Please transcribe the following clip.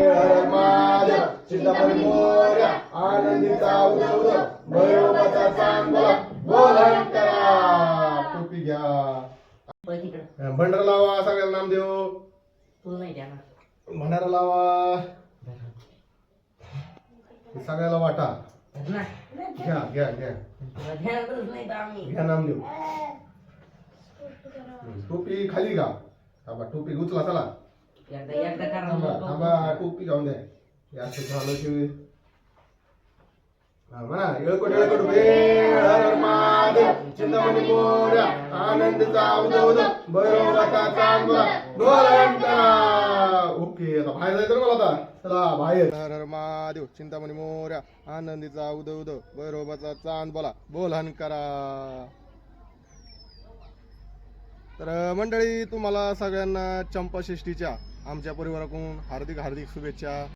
हर महादेव चिंतामणी मोर्या आनंदीचा उदय उदय भैरवाचा चांगला बोलन करा टोपी घ्या. पळ तिकडं. भंडारा लावा सगळ्याला नामदेव. तू नाही भंडारा लावा. सगळ्याला वाटा. ना घ्या घ्या घ्या. तुला ध्यानातच नाही तर आम्ही. घ्या नामदेव. टोपी खाली घा थांबा टोपी उचला चला. एकदा एकदा थांबा करा थांबा टोपी घालून द्या हे असं झालं की हा, म्हणा येळकोट येळकोट वेळ हर हर महादेव चिंतामणी मोर्या आनंदचा उदय उदय भैरवाचा चांगला बोलन करा ओके आता बाहेर जायचं ना मला आता. चला बाहेर. हर हर महादेव चिंतामणी मोर्या आनंदीचा उदय उदय भैरवाचा चांद बोला बोलन करा. तर मंडळी तुम्हाला सगळ्यांना चंपाषष्ठीच्या आमच्या परिवाराकडून हार्दिक हार्दिक शुभेच्छा.